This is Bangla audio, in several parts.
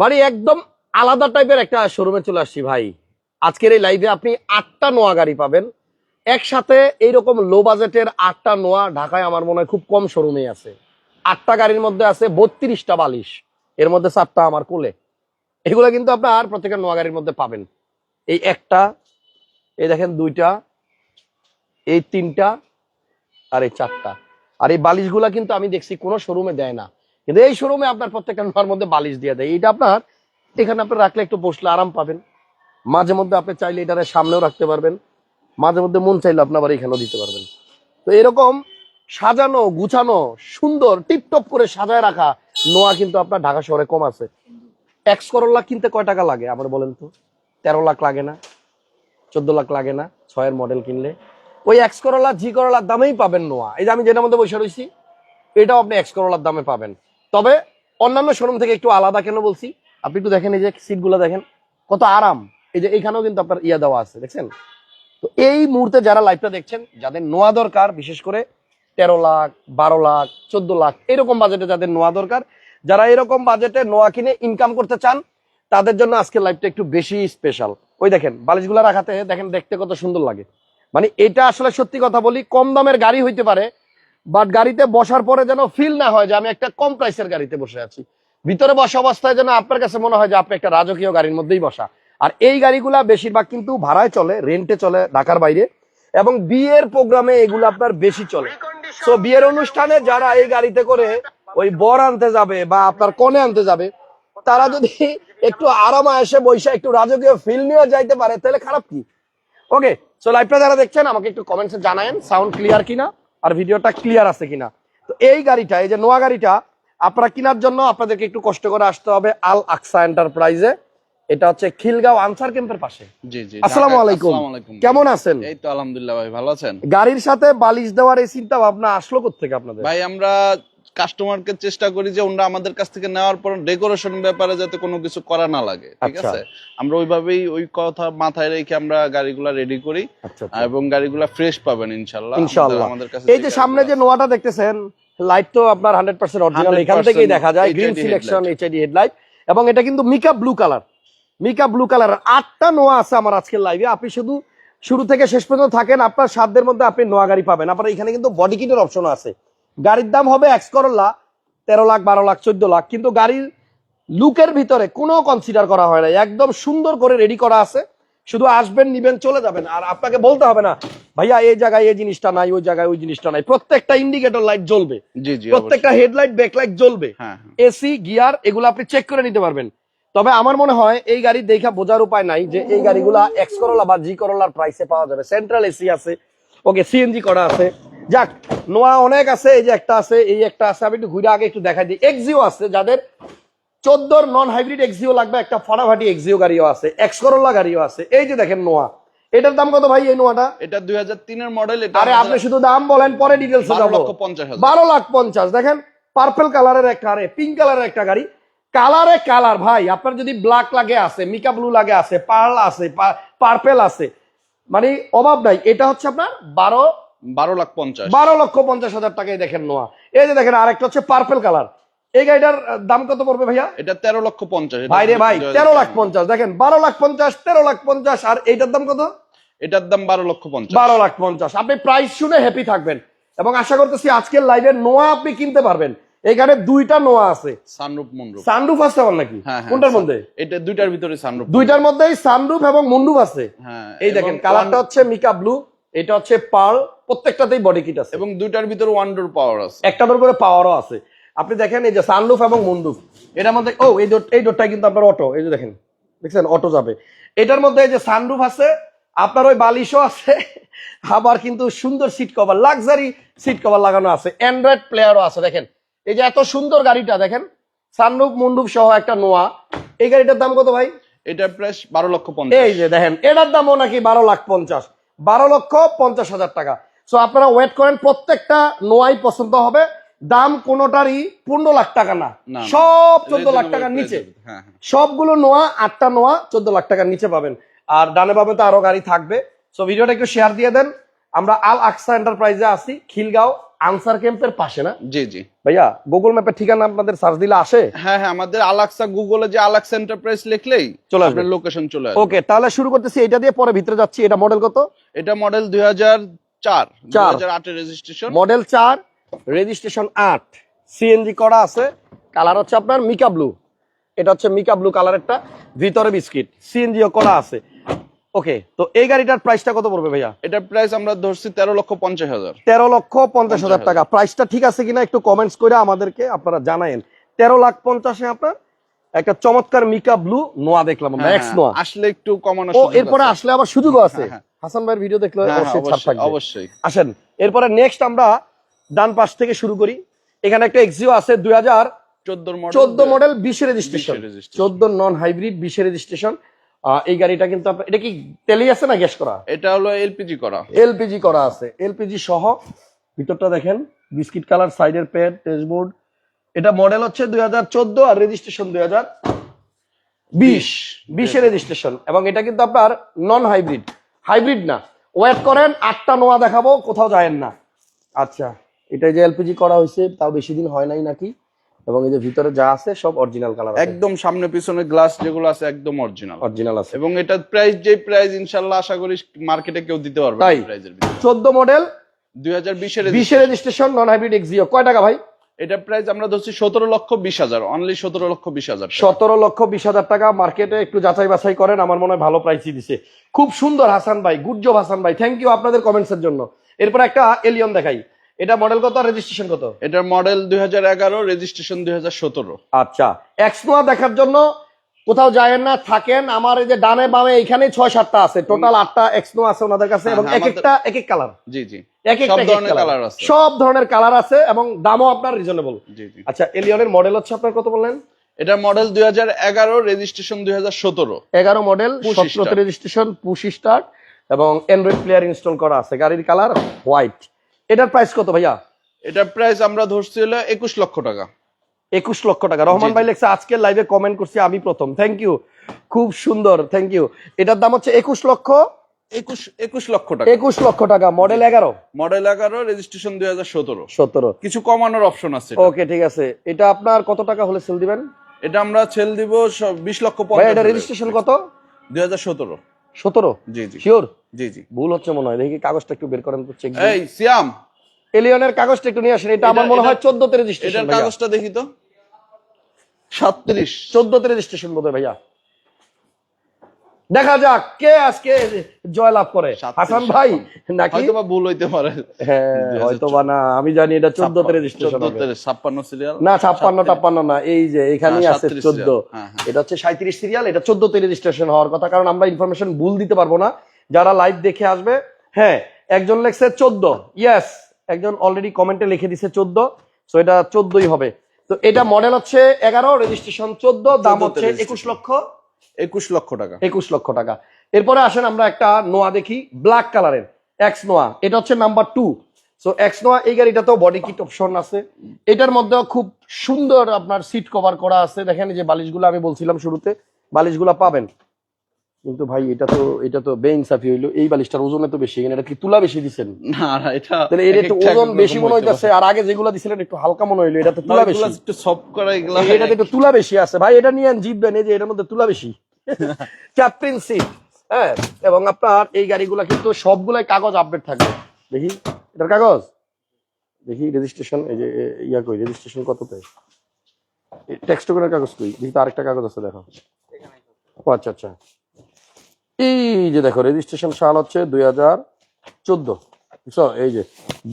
মানে একদম আলাদা টাইপের একটা শোরুমে চলে আসছি ভাই। আজকের এই লাইভে আপনি আটটা নোয়া গাড়ি পাবেন। একসাথে এইরকম লো বাজেটের আটটা নোয়া ঢাকায় আমার মনে হয় খুব কম শোরুমে আছে। আটটা গাড়ির মধ্যে আছে বত্রিশটা বালিশ। এর মধ্যে চারটা আমার কোলে। এগুলো কিন্তু আপনার প্রত্যেকের নোয়া গাড়ির মধ্যে পাবেন। এই একটা, এই দেখেন দুইটা, এই তিনটা, আর এই চারটা। আর এই বালিশগুলা কিন্তু আমি দেখছি কোনো শোরুমে দেয় না। কিন্তু এই শোরুমে আপনার প্রত্যেকটা নোয়ার মধ্যে বালিশ দিয়ে দেয়। এটা আপনার, এখানে আপনি রাখলে একটু বসলে আরাম পাবেন। মাঝে মধ্যে আপনি চাইলে এটার সামনেও রাখতে পারবেন। মাঝে মধ্যে মন চাইলে আপনি আবার এখানেও দিতে পারবেন। তো এরকম সাজানো, গুছানো, সুন্দর টিপটপ করে সাজায় রাখা নোয়া কিন্তু আপনার ঢাকা শহরে কম আছে। এক্স করোলা কিনতে কয় টাকা লাগে, আমার বলেন তো? তেরো লাখ লাগে না, চোদ্দ লাখ লাগে না, ছয়ের মডেল কিনলে। ওই এক্স করোলা জি করোলার দামেই পাবেন নোয়া। এই যে আমি যেটার মধ্যে বসে রয়েছি, এটাও আপনি এক্স করোলার দামে পাবেন। তবে অন্যান্য শোরুম থেকে একটু আলাদা কেন বলছি? আপনি একটু দেখেন এই যে সিটগুলো দেখেন, কত আরাম। এই যে এখানেও কিন্তু আপনার ইয়া দেওয়া আছে, দেখছেন? তো এই মুহূর্তে যারা লাইভটা দেখছেন, যাদের নোয়া দরকার, বিশেষ করে তেরো লাখ, বারো লাখ, চোদ্দ লাখ, এরকম বাজেটে যাদের নোয়া দরকার, যারা এরকম বাজেটে নোয়া কিনে ইনকাম করতে চান, তাদের জন্য আজকের লাইভটা একটু বেশি স্পেশাল ওই দেখেন, বালিশগুলো রাখাতে দেখেন দেখতে কত সুন্দর লাগে। মানে এটা আসলে সত্যি কথা বলি, কম দামের গাড়ি হইতে পারে বাট গাড়িতে বসার পরে যেন ফিল না হয় যে আমি একটা কম প্রাইসের গাড়িতে বসে আছি। ভিতরে বসা অবস্থায় যেন আপনার কাছে মনে হয় যে আপনি একটা রাজকীয় গাড়ির মধ্যেই বসা। আর এই গাড়িগুলা বেশিরভাগ কিন্তু ভাড়ায় চলে রেন্টে চলে ঢাকার বাইরে। এবং বিয়ের প্রোগ্রামে এগুলো আপনার বেশি চলে। তো বিয়ের অনুষ্ঠানে যারা এই গাড়িতে করে ওই বর আনতে যাবে বা আপনার কনে আনতে যাবে, তারা যদি একটু আরামা এসে বৈশা একটু রাজকীয় ফিল নিয়ে যাইতে পারে, তাহলে খারাপ কি? ওকে সো লাইভটা যারা দেখছেন, আমাকে একটু কমেন্টসে জানায়েন সাউন্ড ক্লিয়ার কিনা? আর ভিডিওটা ক্লিয়ার আছে কিনা। তো এই গাড়িটা এই যে নোয়া গাড়িটা আপনারা কেনার জন্য আপনাদেরকে একটু কষ্ট করে আসতে হবে আল আকসা এন্টারপ্রাইজে এটা হচ্ছে খিলগাঁও আনসার ক্যাম্পের পাশে। জি জি আসসালামু আলাইকুম। কেমন আছেন? এই তো আলহামদুলিল্লাহ ভাই ভালো আছেন? গাড়ির সাথে বালিশ দেওয়ার এই চিন্তা ভাবনা আসলো থেকে আপনাদের? ভাই আমরা কাস্টমারকে চেষ্টা করি যে ওরা আমাদের কাছ থেকে নেওয়ার পর ডেকোরেশন ব্যাপারে যাতে কোনো কিছু করা না লাগে ঠিক আচ্ছা। আছে? আমরা ওইভাবেই ওই কথা মাথায় রেখে আমরা গাড়িগুলা রেডি করি আচ্ছা আচ্ছা। এবং গাড়িগুলা ফ্রেশ পাবেন ইনশাল্লাহ। ইনশাআল্লাহ। আমাদের কাছে এই যে সামনে যে নোয়াটা দেখতেছেন লাইট তো আপনার হান্ড্রেড পার্সেন্ট অরিজিনাল এখান থেকেই দেখা যায় গ্রিন সিলেকশন এইচআইডি হেডলাইট এবং এটা কিন্তু mica blue colour mica blue colour আটটা নোয়া আছে আমার আজকের লাইভে আপনি শুধু শুরু থেকে শেষ পর্যন্ত থাকেন আপনার সাধ্যের মধ্যে আপনি নোয়া গাড়ি পাবেন। আপনার এখানে কিন্তু বডি কিটের অপশন আছে। গাড়ির দাম হবে এক্স করল্লা তেরো লাখ বারো লাখ চোদ্দ লাখ। কিন্তু গাড়ির লুকের ভিতরে কোনো কনসিডার করা হয় না। একদম সুন্দর করে রেডি করা আছে। শুধু আসবেন নিবেন চলে যাবেন। আর আপনাকে বলতে হবে না ভাইয়া এই জায়গায় এই জিনিসটা নাই ওই জায়গায় ওই জিনিসটা নাই। প্রত্যেকটা ইন্ডিকেটর লাইট জ্বলবে। প্রত্যেকটা হেডলাইট ব্যাকলাইট জ্বলবে। অবশ্যই। হ্যাঁ। হ্যাঁ। এসি গিয়ার এগুলো আপনি চেক করে নিতে পারবেন। তবে আমার মনে হয় এই গাড়ি দেখা বোঝার উপায় নাই যে এই গাড়িগুলা এক্স করোলা বা জি করোলার প্রাইসে পাওয়া যাবে। সেন্ট্রাল এসি আছে ওকে সিএনজি করা আছে। যাক নোয়া অনেক আছে এই যে একটা আছে এই একটা আছে আমি একটু ঘুরে আগে একটু দেখাই দিই। এক্সিও আছে যাদের চোদ্দোর নন হাইব্রিড এক্সিও লাগবে একটা ফাটাফাটি এক্সিও গাড়িও আছে এক্স করোলা গাড়িও আছে। এই যে দেখেন নোয়া এটার দাম কত ভাই এই নোয়াটা? এটা দুই হাজার তিনের মডেল আরে আপনি শুধু দাম বলেন পরে ডিটেলস বারো লাখ পঞ্চাশ দেখেন পার্পেল কালারের একটা আরে পিঙ্ক কালারের একটা গাড়ি। কালারে কালার ভাই আপনার যদি ব্ল্যাক লাগে আছে মিকা ব্লু লাগে আছে পার্ল আছে পার্পেল আছে মানে অভাব নাই। এটা হচ্ছে আপনার বারো বারো লাখ পঞ্চাশ। বারো লক্ষ পঞ্চাশ হাজার টাকায় দেখেন নোয়া। এই যে দেখেন আরেকটা হচ্ছে পার্পেল কালার এই গাড়িটার দাম কত পড়বে ভাইয়া? এটা তেরো লক্ষ পঞ্চাশ। ভাই রে ভাই তেরো লাখ পঞ্চাশ। দেখেন বারো লাখ পঞ্চাশ তেরো লাখ পঞ্চাশ আর এইটার দাম কত? এটার দাম বারো লক্ষ পঞ্চাশ। বারো লাখ পঞ্চাশ। আপনি প্রাইস শুনে হ্যাপি থাকবেন। এবং আশা করতেছি আজকের লাইভে নোয়া আপনি কিনতে পারবেন। এখানে দুইটা নোয়া আছে। মনরূপ সানরুফ আছে আমার নাকি? হ্যাঁ, হ্যাঁ, কোনটার মধ্যে? এটা দুইটার ভিতরে সানরূপ দুইটার মধ্যেই সানরুফ এবং মুন্ডুফ আছে। হ্যাঁ এই দেখেন কালারটা হচ্ছে মিকা ব্লু এটা হচ্ছে পার্ল প্রত্যেকটাতেই বডি কিট আছে। এবং দুইটার ভিতরে ওয়ান ডোর পাওয়ার আছে। একটার করে পাওয়ারও আছে। আপনি দেখেন এই যে সানলুফ এবং মুন্ডুফ এটার মধ্যে ও এই ডোর এই ডোরটা কিন্তু আপনার অটো এই যে দেখেন। দেখছেন? অটো যাবে। এটার মধ্যে এই যে সানরুফ আছে আপনার ওই বালিশও আছে আবার কিন্তু সুন্দর seat cover luxury seat cover লাগানো আছে। অ্যান্ড্রয়েড প্লেয়ারও আছে দেখেন। এই যে এত সুন্দর গাড়িটা দেখেন। সানরুফ মুন্ডুফ সহ একটা নোয়া। এই গাড়িটার দাম কত ভাই? এটা প্রাইস বারো লক্ষ পঞ্চাশ। এই যে দেখেন এটার দামও নাকি বারো লাখ পঞ্চাশ। বারো লক্ষ পঞ্চাশ হাজার টাকা। সো আপনারা ওয়েট করেন প্রত্যেকটা নোয়াই পছন্দ হবে। দাম কোনোটারই পনেরো লাখ টাকা না। সব চোদ্দ লাখ টাকার নিচে। হ্যাঁ হ্যাঁ। সবগুলো নোয়া আটটা নোয়া চোদ্দ লাখ টাকার নিচে পাবেন। আর ডানে পাবে তো আরও গাড়ি থাকবে। সো ভিডিওটা একটু শেয়ার দিয়ে দেন। আমরা আল আকসা এন্টারপ্রাইজে আছি খিলগাঁও আনসার ক্যাম্পের পাশে না? জি জি। ভাইয়া গুগল ম্যাপের ঠিকানা আপনাদের সার্চ দিলে আসে? হ্যাঁ হ্যাঁ আমাদের আলাক্সা গুগলে যে আলাক্সা এন্টারপ্রাইজ লিখলেই চলে আসবে। লোকেশন চলে আসবে। ওকে তাহলে শুরু করতেছি এটা দিয়ে পরে ভিতরে যাচ্ছি এটা মডেল কত? এটা মডেল দুই হাজার চার চার। আটের রেজিস্ট্রেশন মডেল চার রেজিস্ট্রেশন আট। সিএনজি করা আছে। কালার হচ্ছে আপনার মিকা ব্লু এটা হচ্ছে মিকা ব্লু কালারেরটা ভিতরে বিস্কিট। সিএনজিও করা আছে। ওকে তো এই গাড়িটার প্রাইসটা কত পড়বে ভাইয়া? এটার প্রাইস আমরা ধরছি তেরো লক্ষ পঞ্চাশ হাজার। তেরো লক্ষ পঞ্চাশ হাজার টাকা। প্রাইসটা ঠিক আছে কিনা একটু কমেন্টস করে আমাদেরকে আপনারা জানায়েন। তেরো লাখ পঞ্চাশে আপনার একটা চমৎকার মিকা ব্লু নোয়া দেখলাম আমরা এক্স নোয়া। হ্যাঁ, আসলে একটু কমানো ও এরপরে আসলে আবার সুযোগও আছে। হ্যাঁ, হাসান ভাইয়ের ভিডিও দেখলে হ্যাঁ, অবশ্যই ছাড় থাকবে। অবশ্যই। আসেন এরপরে নেক্সট আমরা ডান পাশ থেকে শুরু করি। এখানে একটা এক্সিও আছে দুই হাজার চোদ্দোর মডেল চোদ্দ মডেল বিশে রেজিস্ট্রেশন 20 চোদ্দ নন হাইব্রিড বিশে রেজিস্ট্রেশন এই গাড়িটা কিন্তু এটা কি তেলেই আছে না গ্যাস করা? এটা হলো এলপিজি করা। এলপিজি করা আছে। এলপিজি সহ ভিতরটা দেখেন বিস্কিট কালার সাইডের প্যাড ড্যাশবোর্ড এটা মডেল হচ্ছে দুই হাজার চোদ্দ আর রেজিস্ট্রেশন দুই হাজার বিশ। বিশে রেজিস্ট্রেশন এবং এটা কিন্তু আপনার নন হাইব্রিড হাইব্রিড না। ওয়েট করেন আটটা নোয়া দেখাবো কোথাও যায়েন না। আচ্ছা এটা যে এলপিজি করা হয়েছে তাও বেশি দিন হয় নাই নাকি? এবং এই যে ভিতরে যা আছে সব অরিজিনাল কালার একদম সামনে পিছনে গ্লাস যেগুলো আছে একদম অরিজিনাল অরিজিনাল আছে। এবং এটার প্রাইস যে প্রাইস ইনশাল্লাহ আশা করি মার্কেটে কেউ দিতে পারবে তাই? প্রাইজের ভিতরে। চোদ্দ মডেল দুই হাজার বিশের বিশে রেজিস্ট্রেশন নন হাইব্রিড এক্সিও কয় টাকা ভাই? এটা প্রাইস আমরা ধরছি সতেরো লক্ষ বিশ হাজার। অনলি সতেরো লক্ষ বিশ হাজার সতেরো লক্ষ বিশ হাজার টাকা মার্কেটে একটু যাচাই বাছাই করেন আমার মনে হয় ভালো প্রাইসই দিছে। খুব সুন্দর হাসান ভাই গুড জব হাসান ভাই থ্যাংক ইউ আপনাদের কমেন্টসের জন্য। এরপর একটা এলিয়ন দেখাই। এটা মডেল কত রেজিস্ট্রেশন কত? এটার মডেল দুই হাজার এগারো রেজিস্ট্রেশন দুই হাজার সতেরো। আচ্ছা এক্সনোয়া দেখার জন্য কোথাও যায়েন না থাকেন। আমার এই যে ডানে বামে এখানে ছয় সাতটা আছে। টোটাল আটটা এক্সনো আছে ওনাদের কাছে হ্যাঁ, এবং হ্যাঁ, এক একটা এক এক কালার জি জি। সব ধরনের কালার আছে। এবং দামও আপনার রিজনেবল আচ্ছা এলিয়নের মডেল হচ্ছে আপনার কত বললেন? এটার মডেল দুই হাজার এগারো রেজিস্ট্রেশন দুই হাজার সতেরো। এগারো মডেল সতেরোতে রেজিস্ট্রেশন পুশ স্টার্ট এবং অ্যান্ড্রয়েড প্লেয়ার ইনস্টল করা আছে। গাড়ির কালার হোয়াইট এটার প্রাইস কত ভাইয়া? এটার প্রাইস আমরা ধরছি হলো একুশ লক্ষ টাকা। একুশ লক্ষ টাকা। রহমান ভাই লেখছে আজকে লাইভে কমেন্ট করছি আমি প্রথম। থ্যাংক ইউ খুব সুন্দর থ্যাংক ইউ এটার দাম হচ্ছে একুশ লক্ষ? একুশ একুশ লক্ষ টাকা। একুশ লক্ষ টাকা। মডেল এগারো? মডেল এগারো রেজিস্ট্রেশন দুই হাজার সতেরো। সতেরো। কিছু কমানোর অপশন আছে ওকে ঠিক আছে। এটা আপনার কত টাকা হলে সেল দিবেন? এটা আমরা ছেল দিব বিশ লক্ষ এটা রেজিস্ট্রেশন কত? দুই হাজার সতেরো। সতেরো? জি জি। শিওর জি জি। ভুল হচ্ছে মনে হয়। দেখি কাগজটা একটু বের করেন তো চেক এই সিয়াম। এলিয়নের কাগজটা একটু নিয়ে আসেন। এটা আমার মনে হয় চোদ্দতে এটার রেজিস্ট্রেশন কাগজটা দেখি তো। সাতত্রিশ চোদ্দতে রেজিস্ট্রেশন বোধ ভাইয়া। দেখা যাক কে আজকে জয়লাভ করে। হাসান ভাই নাকি? হয়তো ভুল হইতে পারে। হ্যাঁ হয়তো বা না আমি জানি এটা চোদ্দতে রেজিস্ট্রেশন হবে। ছাপ্পান্ন সিরিয়াল না ছাপ্পান্ন টাপ্পান্ন না এই যে এখানেই হ্যাঁ, আছে 37 চোদ্দ। হ্যাঁ। এটা হচ্ছে সাঁত্রিশ সিরিয়াল এটা চোদ্দতে রেজিস্ট্রেশন হওয়ার কথা কারণ আমরা ইনফরমেশন ভুল দিতে পারব না। যারা লাইভ দেখে আসবে হ্যাঁ একজন লেখছে চোদ্দ ইয়েস একজন অলরেডি কমেন্টে লিখে দিছে চোদ্দ সো এটা চোদ্দই হবে। তো এটা মডেল হচ্ছে এগারো রেজিস্ট্রেশন চোদ্দ দাম হচ্ছে একুশ লক্ষ। একুশ লক্ষ টাকা। একুশ লক্ষ টাকা। এরপরে আসেন আমরা একটা নোয়া দেখি ব্ল্যাক কালারের এক্স নোয়া। এটা হচ্ছে number two so X Noah এই গাড়িটাতেও বডি কিট অপশন আছে। এটার মধ্যেও খুব সুন্দর আপনার সিট কভার করা আছে। দেখেন এই যে বালিশগুলো আমি বলছিলাম শুরুতে বালিশগুলো পাবেন। কিন্তু ভাই এটা তো এটা তো বেইনসাফি হইল। এই বালিশটার ওজন এত বেশি এখানে এটা কি তুলা বেশি দিচ্ছেন না না, এটা তাহলে এটা একটু ওজন বেশি মনে হইতে হইতেছে আর আগে যেগুলো দিছিলেন একটু হালকা মনে হইল এটা তো তুলা বেশি। একটু সফট করা এগুলা এটাতে একটু তুলা বেশি আছে। ভাই এটা নিয়ে জিতবেন এই যে এটার মধ্যে তুলা বেশি। ক্যাপ্টেন সিট হ্যাঁ? এবং আপনার এই গাড়িগুলা কিন্তু সবগুলাই কাগজ আপডেট থাকবে। দেখি এটার কাগজ? দেখি রেজিস্ট্রেশন এই যে ইয়া কই রেজিস্ট্রেশন কততে? টেক্সট করে কাগজ কই? দেখি তো আরেকটা কাগজ আছে দেখো। ও আচ্ছা আচ্ছা। এই যে দেখো রেজিস্ট্রেশন সাল হচ্ছে দুই হাজার চোদ্দ। এই যে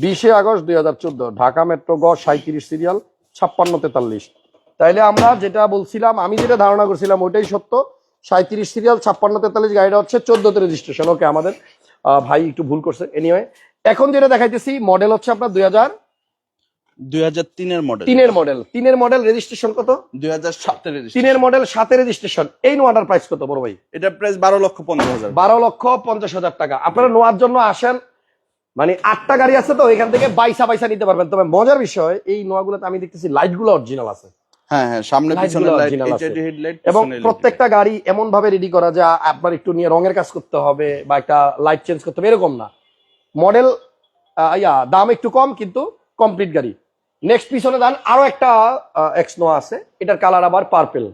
বিশে আগস্ট দুই হাজার চোদ্দ, ঢাকা মেট্রো গ সাঁত্রিশ সিরিয়াল ছাপ্পান্ন তেতাল্লিশ। তাইলে আমরা যেটা বলছিলাম, আমি যেটা ধারণা করছিলাম, ওইটাই সত্য। সাঁত্রিশ সিরিয়াল ছাপ্পান্ন তেতাল্লিশ, গাড়িটা হচ্ছে চোদ্দতে রেজিস্ট্রেশন ওকে আমাদের ভাই একটু ভুল করছে। এনিওয়ে এখন যেটা দেখাইতেছি মডেল হচ্ছে আপনার দুই হাজার মডেল মডেল রেজিস্ট্রেশন কত? মডেল রেজিস্ট্রেশন এই নোয়াটার প্রাইস কত বড় ভাই? এটা প্রাইস বারো লক্ষ পঞ্চাশ হাজার। বারো লক্ষ পঞ্চাশ হাজার টাকা। আপনারা নোয়ার জন্য আসেন। মানে আটটা গাড়ি আছে তো এখান থেকে বাইসা বাইসা নিতে পারবেন। তবে মজার বিষয় এই নোয়া নোয়াগুলোতে আমি দেখতেছি লাইটগুলো অরিজিনাল আছে। হ্যাঁ হ্যাঁ সামনে পিছনে লাইট এবং প্রত্যেকটা গাড়ি এমন ভাবে রেডি করা যে আপনার একটু নিয়ে রঙের কাজ করতে হবে বা একটা লাইট চেঞ্জ করতে হবে এরকম না। মডেল ইয়া দাম একটু কম কিন্তু কমপ্লিট গাড়ি। নেক্সট পিছনে দেন আরও একটা এক্স নোয়া আছে। এটার কালার আবার পার্পেল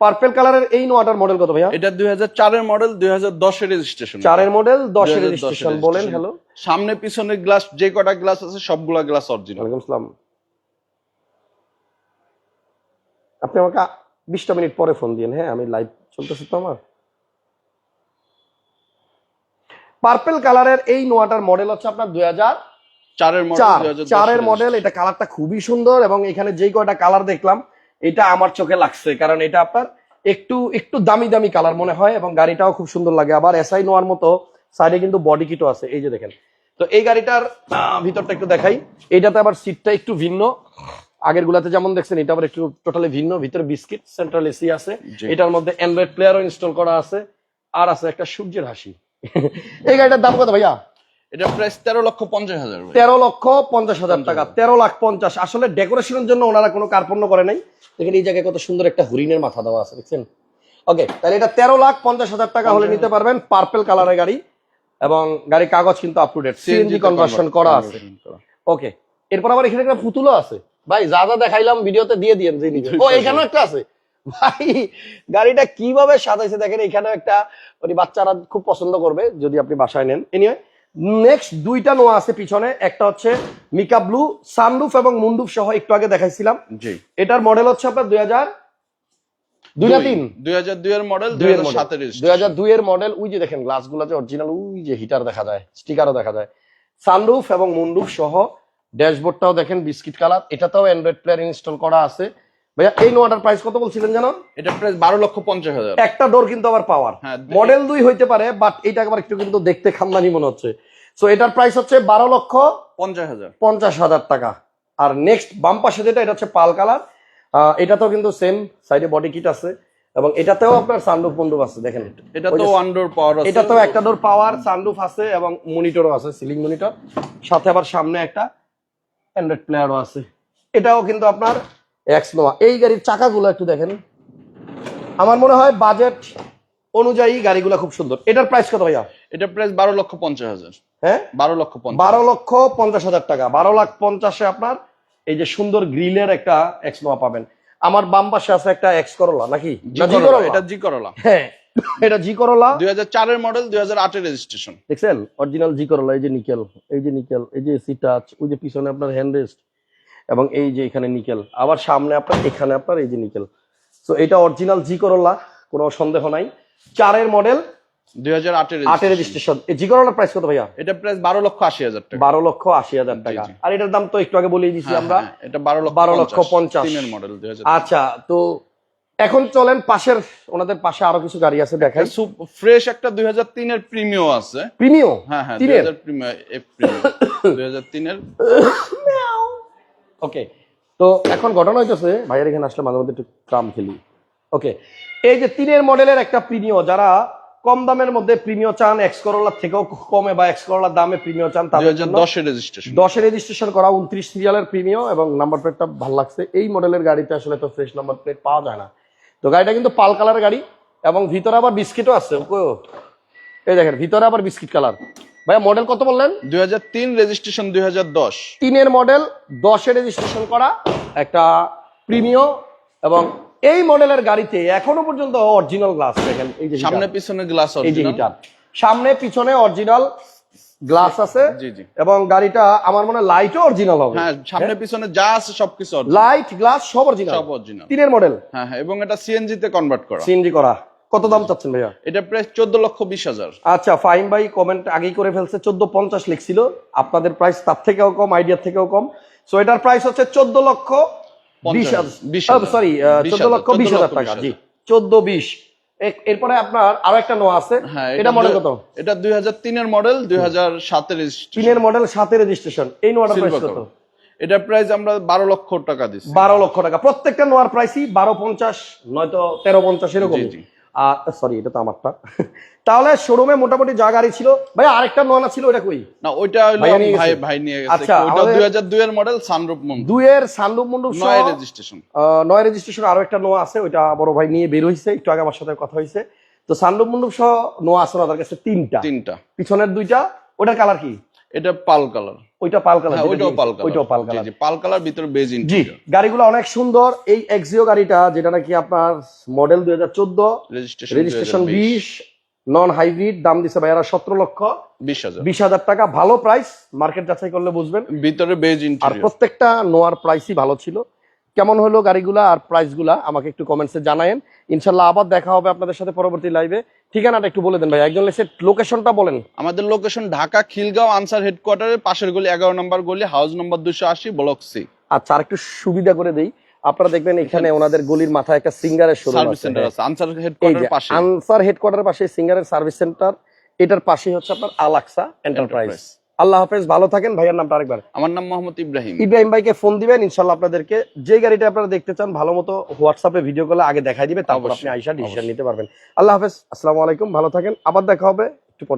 পার্পেল কালারের এই নোয়াটার মডেল কত ভাইয়া? এটা দুই হাজার চারের মডেল দুই হাজার দশের রেজিস্ট্রেশন চারের মডেল দশের 2010 রেজিস্ট্রেশন বলেন হ্যালো সামনে পিছনে গ্লাস যে কটা গ্লাস আছে সবগুলা গ্লাস অরিজিনাল ওয়ালাইকুম আসসালাম। আপনি আমাকে বিশটা মিনিট পরে ফোন দিন হ্যাঁ? আমি লাইভ চলতেছে তো আমার। পার্পেল কালারের এই নোয়াটার মডেল হচ্ছে আপনার দুই হাজার চারের মডেল চার 2010 চারের মডেল এটা কালারটা খুবই সুন্দর এবং এখানে যেই কয়টা কালার দেখলাম এটা আমার চোখে লাগছে কারণ এটা আপনার একটু একটু দামি দামি কালার মনে হয় এবং গাড়িটাও খুব সুন্দর লাগে। আবার এসআই নোয়ার মতো সাইডে কিন্তু বডি কিটও আছে এই যে দেখেন। তো এই গাড়িটার ভিতরটা একটু দেখাই। এইটাতে আবার সিটটা একটু ভিন্ন। আগের গুলাতে যেমন দেখছেন এটা আবার একটু টোটালি ভিন্ন। ভিতরে বিস্কিট সেন্ট্রাল এসি আছে। এটার মধ্যে অ্যান্ড্রয়েড প্লেয়ারও ইনস্টল করা আছে। আর আছে একটা সূর্যের হাসি। এই গাড়িটার দাম কত ভাইয়া? এটা প্রাইস তেরো লক্ষ পঞ্চাশ হাজার তেরো লক্ষ পঞ্চাশ হাজার টাকা তেরো লাখ পঞ্চাশ। আসলে ডেকোরেশনের জন্য ওনারা কোনো কার্পণ্য করে নাই। দেখেন এই জায়গায় কত সুন্দর একটা হরিণের মাথা দেওয়া আছে দেখছেন? ওকে তাহলে এটা তেরো লাখ পঞ্চাশ হাজার টাকা হলে নিতে পারবেন পার্পেল কালারের গাড়ি এবং গাড়ির কাগজ কিন্তু up to date CNG conversion করা আছে। ওকে এরপর আবার এখানে একটা পুতুলও আছে। ভাই যা যা দেখাইলাম ভিডিওতে দিয়ে দিয়েন যে। ও এখানেও একটা আছে। ভাই গাড়িটা কীভাবে সাজাইছে দেখেন এখানেও একটা ওই বাচ্চারা খুব পছন্দ করবে যদি আপনি বাসায় নেন। এনিওয়ে নেক্সট দুইটা নোয়া আছে পিছনে। একটা হচ্ছে মিকা ব্লু সানরুফ এবং মুন্ডুফ সহ একটু আগে দেখাইছিলাম। জি। এটার মডেল হচ্ছে আপনার দুই হাজার দুই না তিন? দুই হাজার দুই এর মডেল দুই দুই হাজার সাতের দুই হাজার দুই এর মডেল ওই যে দেখেন গ্লাস যে অরিজিনাল ওই যে হিটার দেখা যায় স্টিকারও দেখা যায়। সানরুফ এবং মুন্ডুফ সহ ড্যাশবোর্ডটাও দেখেন বিস্কিট কালার। এটাতেও অ্যান্ড্রয়েড প্লেয়ার ইনস্টল করা আছে। ভাইয়া এই নোয়াটার প্রাইস কত বলছিলেন জানো? এটা প্রাইস বারো লক্ষ পঞ্চাশ হাজার। একটা ডোর কিন্তু আবার পাওয়ার হ্যাঁ, মডেল দুই হইতে পারে বাট এটা আবার একটু কিন্তু দেখতে খানদানি মনে হচ্ছে। সো এটার প্রাইস হচ্ছে বারো লক্ষ পঞ্চাশ হাজার। পঞ্চাশ হাজার টাকা। আর নেক্সট বাম পাশে যেটা এটা হচ্ছে পাল কালার। এটাতেও কিন্তু সেম সাইডে বডি কিট আছে। এবং এটাতেও আপনার সানরুফ মন্ডুপ আছে দেখেন। এটা তো ওয়ান্ডোর পাওয়ার আছে। এটাতেও একটা ডোর পাওয়ার সানরুফ আছে এবং মনিটরও আছে সিলিং মনিটর সাথে আবার সামনে একটা অ্যান্ড্রয়েড প্লেয়ারও আছে। এটাও কিন্তু আপনার এক্স নোয়া এই গাড়ির চাকাগুলো একটু দেখেন। আমার মনে হয় বাজেট অনুযায়ী গাড়িগুলো খুব সুন্দর। এটার প্রাইস কত ভাইয়া? এটার প্রাইস বারো লক্ষ পঞ্চাশ হাজার। হ্যাঁ? বারো লক্ষ বারো লক্ষ পঞ্চাশ হাজার টাকা। বারো লাখ পঞ্চাশে আপনার এই যে সুন্দর গ্রিলের একটা এক্স নোয়া পাবেন। আমার বাম পাশে আছে একটা এক্স করলা নাকি? জি করলা, করলা? এটা জি করলা হ্যাঁ এটা জি করলা দুই হাজার চারের মডেল দুই হাজার আটের রেজিস্ট্রেশন দেখছেন? অরিজিনাল জি করলা এই যে নিকেল এই যে নিকেল এই যে এসি টাচ ওই যে পিছনে আপনার হ্যান্ড রেস্ট এবং এই যে এখানে নিকেল আবার সামনে আপনার এখানে আপনার এই যে নিকেল তো এটা অরিজিনাল জি করলা কোনো সন্দেহ নাই। চারের মডেল আটের আটের রেজিস্ট্রেশন এই প্রাইস কত ভাইয়া? এটা প্রাইস বারো লক্ষ আশি হাজার টাকা। বারো লক্ষ আশি হাজার টাকা। আর এটার দাম তো একটু আগে বলেই দিছি হ্যাঁ, আমরা। হ্যাঁ, এটা বারো লক্ষ 12 লক্ষ পঞ্চাশ। মডেল আচ্ছা তো এখন চলেন পাশের ওনাদের পাশে আরও কিছু গাড়ি আছে দেখাই। ফ্রেশ একটা দুই হাজার তিনের প্রিমিও আছে। প্রিমিও হ্যাঁ হ্যাঁ দুই হাজার প্রিমিও দুই হাজার তিনের। ওকে তো এখন ঘটনা হইতেছে ভাইয়ের এখানে আসলে মাঝে মধ্যে একটু ক্রাম খেলি। ওকে এই যে তিনের মডেলের একটা প্রিমিও যারা কম দামের মধ্যে প্রিমিও চান এক্স করোলার থেকেও কমে বা এক্স করোলার দামে প্রিমিও চান তাদের জন্য দশের রেজিস্ট্রেশন দশে রেজিস্ট্রেশন করা উনত্রিশ সিরিয়ালের প্রিমিয়াম এবং নাম্বার প্লেটটা ভালো লাগছে। এই মডেলের গাড়িতে আসলে তো ফ্রেশ নাম্বার প্লেট পাওয়া যায় না। তো গাড়িটা কিন্তু পাল কালার গাড়ি এবং ভিতরে আবার বিস্কিটও আছে। এই দেখেন ভিতরে আবার বিস্কিট কালার। ভাইয়া মডেল কত বললেন? দুই হাজার তিন রেজিস্ট্রেশন দুই হাজার দশ। তিনের মডেল দশে রেজিস্ট্রেশন করা একটা প্রিমিয় এবং এই মডেলের গাড়িতে এখনও পর্যন্ত অরিজিনাল গ্লাস দেখেন এই যে সামনে পিছনে গ্লাস অরিজিনাল সামনে পিছনে অরিজিনাল গ্লাস আছে এবং গাড়িটা আমার মনে হয় লাইটও অরিজিনাল হবে। হ্যাঁ সামনে পিছনে যা আছে সবকিছু লাইট গ্লাস সব অরিজিনাল সব অরিজিনাল তিনের মডেল হ্যাঁ হ্যাঁ এবং এটা সিএনজি তে কনভার্ট করা। সিএনজি করা। কত দাম চাচ্ছেন ভাইয়া? এটা প্রায় চোদ্দ লক্ষ বিশ হাজার। আচ্ছা ফাইন ভাই কমেন্ট আগেই করে ফেলছে চোদ্দ পঞ্চাশ লিখছিল। আপনাদের প্রাইস তার থেকেও কম আইডিয়ার থেকেও কম। সো এটার প্রাইস হচ্ছে চোদ্দ লক্ষ সরি চোদ্দ লক্ষ বিশ 14 হাজার টাকা জি। চোদ্দ বিশ। এরপরে আপনার আরও একটা নোয়া আছে। হ্যাঁ এটা মডেল কত? এটা দুই হাজার তিনের মডেল দুই হাজার সাতের তিনের মডেল রেজিস্ট্রেশন এই কত? প্রাইস আমরা বারো লক্ষ টাকা দিচ্ছি। বারো লক্ষ টাকা। প্রত্যেকটা নোয়ার প্রাইসই বারো পঞ্চাশ নয়তো তেরো পঞ্চাশ এরকম জি। সরি এটা তো আমারটা। তাহলে শোরুমে মোটামুটি যা গাড়ি ছিল ভাই আরেকটা নোয়া ছিল ওটা কই? না ওইটা ভাই ভাই নিয়ে গেছে। আচ্ছা, হাজার দুই এর মডেল সানরূপ মন্ডল দুইয়ের সানরুপ মন্ডপ সহ নয় রেজিস্ট্রেশন নয় রেজিস্ট্রেশন আরও একটা নোয়া আছে ওইটা বড় ভাই নিয়ে বের হয়েছে একটু আগে আমার সাথে কথা হয়েছে তো সানরুপ মন্ডপ সহ নোয়া আছে ওনাদের কাছে তিনটা। তিনটা। পিছনের দুইটা ওটার কালার কি? এটা পাল কালার। ওইটা পাল কালার হ্যাঁ ওইটাও পাল কালার। ওইটাও পাল কালার। পাল কালার ভিতরে বেজ জি গাড়িগুলো অনেক সুন্দর। এই এক্সিও গাড়িটা যেটা নাকি আপনার মডেল দুই হাজার চোদ্দ রেজিস্ট্রেশন রেজিস্ট্রেশন বিশ। নন হাইব্রিড দাম দিছে ভাইয়ারা সতেরো লক্ষ। বিশ হাজার। বিশ হাজার টাকা ভালো প্রাইস মার্কেট যাচাই করলে বুঝবেন। ভিতরে বেজ আর প্রত্যেকটা নোয়ার প্রাইসই ভালো ছিল। কেমন হলো গাড়িগুলা আর প্রাইসগুলা আমাকে একটু কমেন্টসে জানায়েন। ইনশাল্লাহ আবার দেখা হবে আপনাদের সাথে পরবর্তী লাইভে ঠিকানাটা একটু বলে দেন ভাই একজন লেসের লোকেশনটা বলেন। আমাদের লোকেশন ঢাকা খিলগাঁও আনসার হেডকোয়ার্টারের পাশের গলি এগারো নম্বর গলি হাউস নম্বর দুশো আশি ব্লক সি আচ্ছা আর একটু সুবিধা করে দেই। আপনারা দেখবেন এখানে ওনাদের গলির মাথায় একটা সিঙ্গারের শোরুম সার্ভিস আছে। সেন্টার। আছে আনসার হেডকোয়ার্টারের পাশে আনসার হেডকোয়ার্টার পাশে সিঙ্গারের সার্ভিস সেন্টার এটার পাশেই হচ্ছে আপনার আলাক্সা এন্টারপ্রাইজ। আল্লাহ হাফেজ ভালো থাকেন। ভাইয়ের নামটা আরেকবার। আমার নাম মোহাম্মদ ইব্রাহিম। ইব্রাহিম ভাইকে ফোন দিবেন ইনশাল্লাহ আপনাদেরকে যে গাড়িটা আপনারা দেখতে চান ভালো মতো হোয়াটসঅ্যাপে ভিডিও কলে আগে দেখাই দিবে তারপর আপনি আইসা ডিসিশন নিতে পারবেন। আল্লাহ হাফেজ আসসালামু আলাইকুম ভালো থাকেন আবার দেখা হবে একটু পরে।